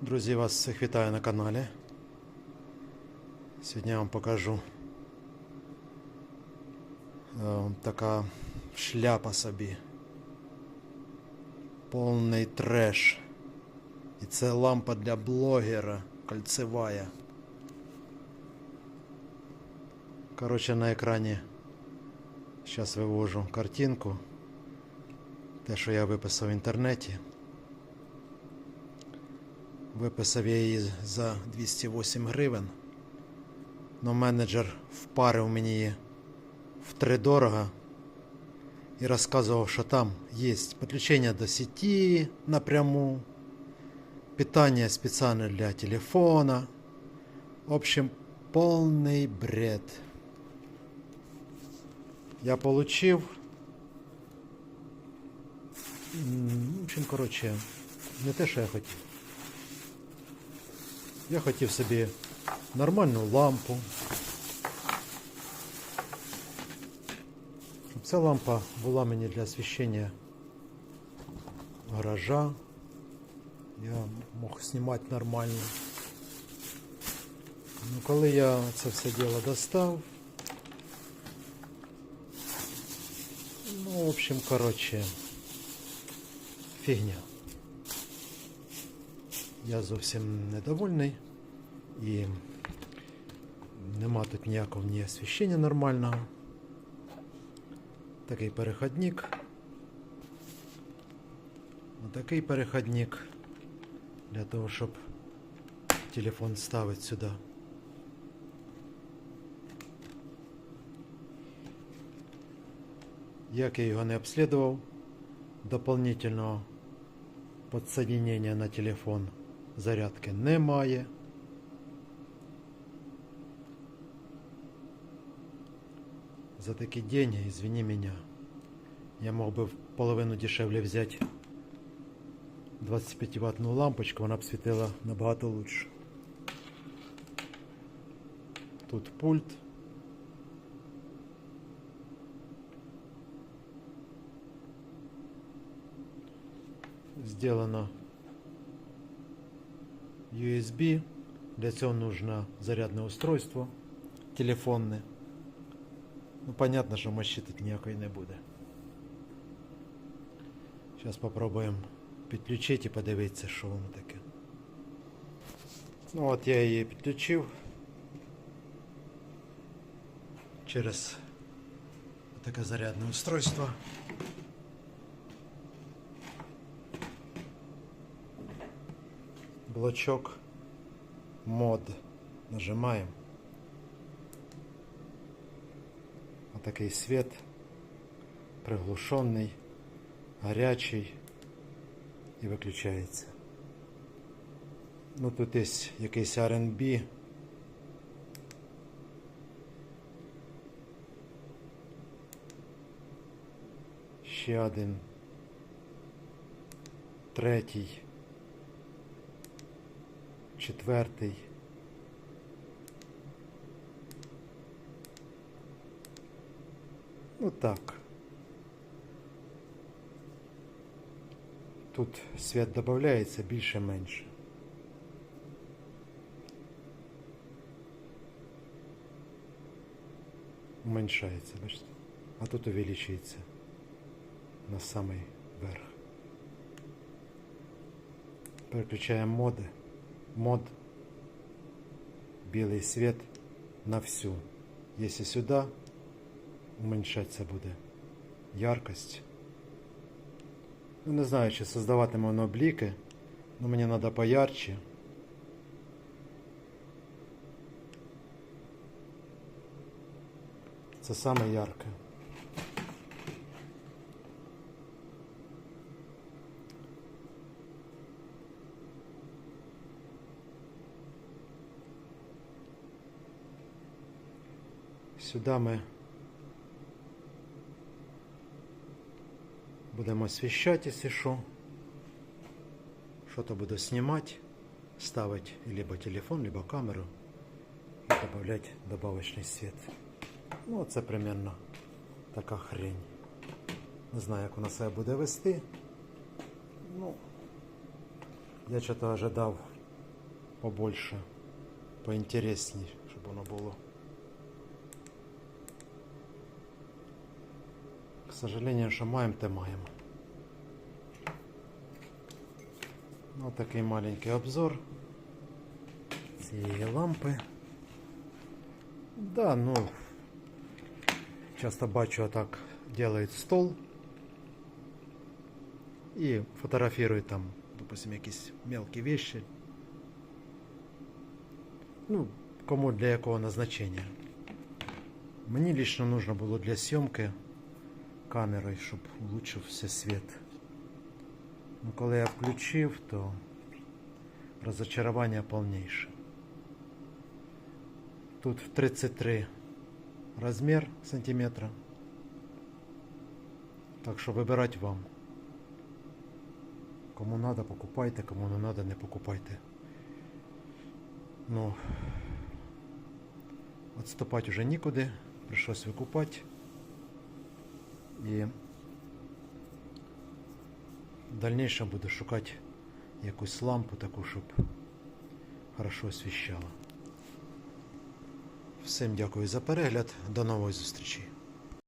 Друзі, вас всіх вітаю на каналі. Сьогодні я вам покажу е, така шляпа собі. Повний треш. І це лампа для блогера кольцевая. Коротше, на екрані зараз вивожу картинку. Те, що я виписав в інтернеті. Виписав я її за 208 гривень. Но менеджер впарив мені її втридорога і розказував, що там є підключення до сеті напряму, питання спеціальне для телефона. В общем, повний бред. Я получив. В общем, коротше, не те, що я хотів. Я хотів собі нормальну лампу. Щоб ця лампа була мені для освіщення гаража. Я мог знімати нормально. Ну, коли я це все діло достав. Ну, в общем, коротше, фігня. Я зовсім недовольний і нема тут ніякого ні освіщення нормального. Такий переходник. Такий переходник для того, щоб телефон ставити сюди. Як я його не обслідував, дополнительного подсоединения на телефон зарядки немає. За такі деньги, извини меня, я мог бы в половину дешевле взять 25 ваттную лампочку, вона б світила набагато лучше. Тут пульт. Сделано USB. Для цього нужно зарядне устройство телефонне. Ну, понятно, що мощі тут ніякої не буде. Зараз попробуємо підключити і подивитися, що воно таке. Ну от я її підключив через таке зарядне устройство. Блочок мод. Нажимаем. Отакий свет приглушенный гарячий. І виключається. Ну тут є якийсь R&B ще один. Третій четвертий. Ну так. Тут свет додається більше-менше. Уменьшається, бачите? А тут увеличується на самий верх. Переключаємо моди мод белый свет на всю. Если сюда уменьшаться буде яркость. Ну, не знаю, чи создаватиме воно бліки, но мені треба поярче. Це саме ярке. Сюди ми будемо освіщати, якщо що. Що-то буду знімати, ставити либо телефон, либо камеру і додавати добавочний світ. Ну, це примерно така хрень. Не знаю, як вона себе буде вести. Ну, я чого-то ожидав побольше, поінтересніше, щоб воно було. сожалению, що маємо, те маємо. Ну, такий маленький обзор цієї лампи. Да, ну, часто бачу, так делают стол и фотографируют там, допустим, якісь мелкі вещи. Ну, кому для якого назначення. Мені лично нужно було для зйомки камерою, щоб улучшився світ. Ну, коли я включив, то розочарування повніше. Тут в 33 размер сантиметра. Так що вибирать вам. Кому надо, покупайте, кому не надо, не покупайте. Ну, отступать уже нікуди, прийшлось викупати. І в дальнейшем буду шукати якусь лампу таку, щоб хорошо освіщала. Всім дякую за перегляд. До нової зустрічі.